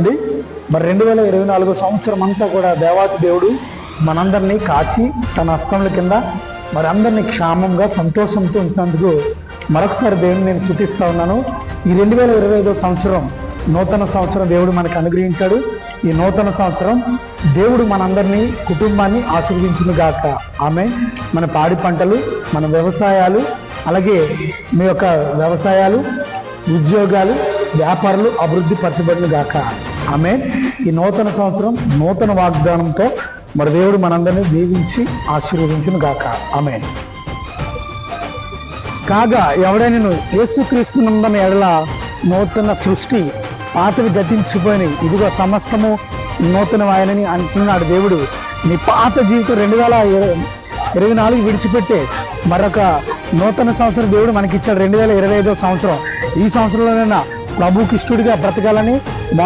ఉంది. మరి రెండు వేల ఇరవై నాలుగో సంవత్సరం అంతా కూడా దేవాతి దేవుడు మనందరినీ కాచి తన హస్తముల కింద మరి అందరినీ క్షామంగా సంతోషంతో ఉంటున్నందుకు మరొకసారి దేవుని నేను శృతిస్తా ఉన్నాను. ఈ రెండు వేల ఇరవై ఐదో సంవత్సరం నూతన సంవత్సరం దేవుడు మనకు అనుగ్రహించాడు. ఈ నూతన సంవత్సరం దేవుడు మనందరినీ కుటుంబాన్ని ఆశీర్వదించునుగాక. ఆమె మన పాడి పంటలు మన వ్యవసాయాలు అలాగే మీ యొక్క వ్యవసాయాలు ఉద్యోగాలు వ్యాపారాలు అభివృద్ధి పరచబడిన గాక. ఆమె ఈ నూతన సంవత్సరం నూతన వాగ్దానంతో మరి దేవుడు మనందరినీ దీవించి ఆశీర్వదించును గాక. ఆమె కాగా ఎవడైనా యేసుక్రీస్తునందన ఎడల నూతన సృష్టి పాతవి గతించిపోయినాయి. ఇదిగో సమస్తము నూతనమాయనని అంటున్నాడు దేవుడు. నీ పాత జీవితం రెండు వేల ఇరవై నాలుగు విడిచిపెట్టే మరొక నూతన సంవత్సరం దేవుడు మనకిచ్చాడు. రెండు వేల ఇరవై ఐదో సంవత్సరం. ఈ సంవత్సరంలోనైనా ప్రభుకి ఇష్టడిగా బ్రతకాలని